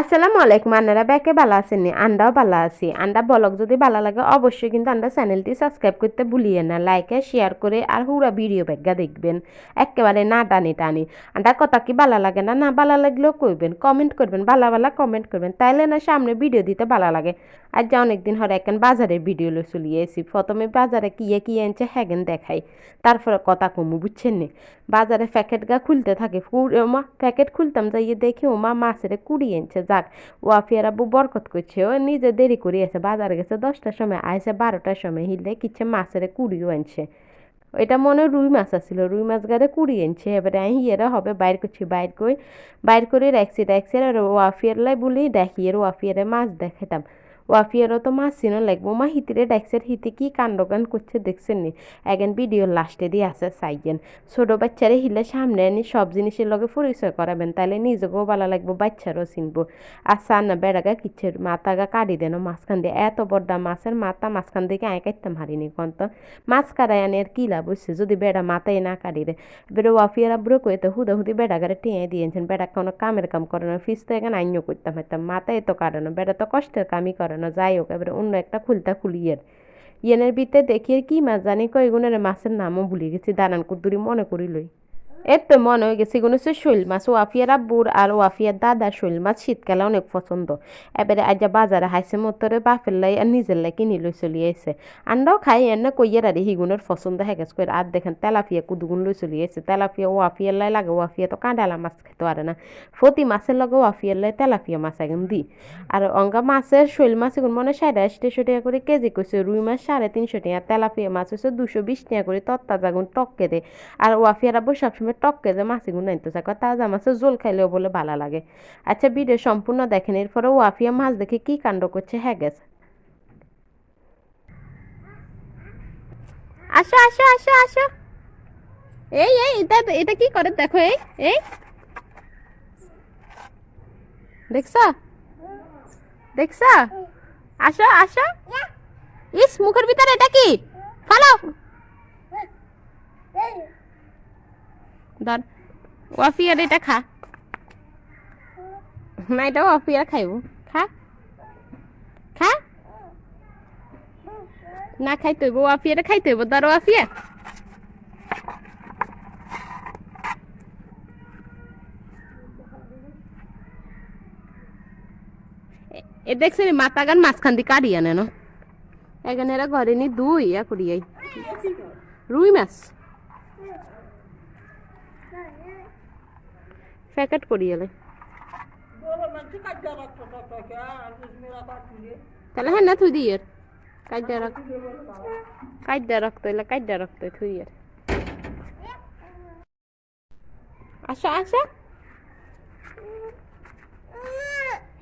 আসসালামু আলাইকুম, আন্নারা ব্যাকে ভালো আছেন আন্ডাও ভালো আছি। আন্ডা ব্লগ যদি ভালো লাগে, অবশ্যই কিন্তু আন্ডা চ্যানেলটি সাবস্ক্রাইব করতে ভুলিয়ে না। লাইকে শেয়ার করে আর হুরা ভিডিও ব্যাগা দেখবেন। একেবারে না টানি টানি। আন্ডা কথা কি ভালো লাগে না? না ভালো লাগলেও কইবেন কমেন্ট করবেন, ভালো ভালো কমেন্ট করবেন। তাইলে না সামনে ভিডিও দিতে ভালো লাগে। আর যা অনেকদিন হরে একখান বাজারের ভিডিও চলিয়ে এসি প্রথমে বাজারে কিয়ে কিয়ে আনছে হ্যাগেন দেখাই। তারপরে কথা কমু, বুঝছেন নি? বাজারে প্যাকেট গা খুলতে থাকে। প্যাকেট খুলতাম যাইয়ে দেখি ওমা মাছের কুড়ি আনছে। যাক, ওয়াফিয়ার আব্বু বরকত করছে। ও নিজে দেরি করে এসে বাজারে গেছে, দশটার সময় আইসে, বারোটার সময় হিলে কিচ্ছে মাছের কুড়িও আনছে। এটা মনে রুই মাছ আছিল, রুই মাছ গাড়ে কুড়ি আনছে। এবারে আমি হিয়েরা হবে, বাইর করছি, বাইর করে বাইর করে রাখছি রাখছি, আর ওয়াফিয়ার লাই বলি দেখি ওয়াফিয়ারে মাছ দেখাইতাম। ওয়াফিয়ারও তো মাছ চিনো লাগবো মা হিতিরে ডাকছের হিতে কি কাণ্ডজ্ঞান করছে দেখছেন নি একজন ভিডিও লাস্টে দিয়ে আছে সাইকেন ছোট বাচ্চারে হিলে সামনে আনি সব জিনিসের লগে পরিচয় করাবেন তাহলে নিজেকেও ভালো লাগবো বাচ্চারও চিনবো আর সার না বেড়াগা কিচ্ছের মাথাগা কাটি দেন মাঝখান দিয়ে এত বড়টা মাছের মাথা মাঝখান থেকে আয় কাটতাম হারিনি তো মাছ কাটায় আনি আর কি লাভ হচ্ছে যদি বেড়া মাথায় না কাটি রে এবারে ওয়াফিয়ারা বুড়ো কইতে হুদা হুদি বেড়াগারে টেঁয়ে দিয়েছেন বেড়া কোনো কামের কাম করে না ফিস তো এখানে আইনও করতাম হইতাম মাথায় তো কাটে না বেড়া তো কষ্টের কামই করে না যাই হোক, এবারে অন্য একটা খুলতা খুলিয়ের ইয়েনের ভিতরে দেখিয়ে কি মাছ জানি কয় এগুনের মাছের নামও ভুলে গেছি দানান কুদ্দুরি মনে করি লই এর তো মনে হয়ে গেছে এগুলো হচ্ছে শৈল মাছ ওয়াফিয়ার আব্বুর আর ওয়াফিয়ার দাদা শৈল মাছ শীতকালে অনেক পছন্দ। এবারে আজ বাজারে হাইছে মতরে বাপের লাই আর নিজের লাই কিনি লই চলি আইছে। আন্ডাও খাই, এনে কইয়ের আর হিগুনের পছন্দ হয়ে গেছে কই আর দেখেন তেলাফিয়া কুদুগুন লই চলি আইছে। তেলাফিয়া ওয়াফিয়ার লাই লাগে, ওয়াফিয়া তো কাঁডালা মাছ খেতে পারে না। ফতি মাছের লগে ওয়াফিয়ার লাই তেলাপিয়া মাছ এখন দি। আর অঙ্গা মাছের শৈল মাছ এগুলো মনে হয় সাড়ে আশিশো টাকা করে কেজি কইছে, রুই মাছ সাড়ে তিনশো টাকা, তেলাপিয়া মাছ হচ্ছে দুশো বিশ টাকা করে তত্তা জাগুন টককে দে আর ওয়াফিয়ার আব্বু সবসময় টককে যে মাছ এগুলো নাইতে চায় তাজা মাছের জোল খাইলেও বলে ভালো লাগে। আচ্ছা ভিডিও সম্পূর্ণ দেখেন, এরপরে ওয়াফিয়া মাছ দেখে কি কাণ্ড করছে হ্যাঁ গেছে আসো আসো আসো আসো। এই এই, এটা এটা কি করে, দেখো, এই এই। দেখছা? দেখছা? আসো আসো। ইস, মুখের ভিতরে এটা কি? ফালাও। ধর ওয়াফিয়ার এটা খা। না এটা ওয়াফিয়ার খাইব। খা। খা। না খাইতে হইব। ওয়াফিয়ারে খাইতে হইব। ধর ওয়াফিয়া এ- এ দেখছি মাথা গান মাঝখান দিয়ে কাড়ি আনে না? এখানে এরা ঘরে নি দুই ইয়া করিয়াই রুই মাছ। প্যাকেট করিয়ে লে তাহলে হ্যাঁ না থুই দিয়ে কাইডা রাখ। কাইডা রাখতো এলা কাইডা রাখতো থুই আর আসা আসা।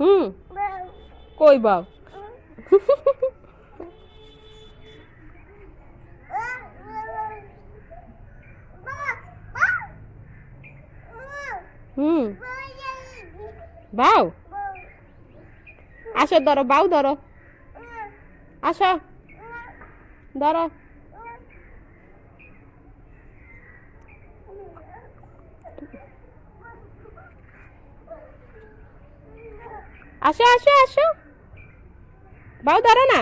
হুম। কই বাউ? হুম। বাউ। আসো ধরো বাউ ধরো। আসো। ধরো। আসো আসো আসো। বাউ ধরো না।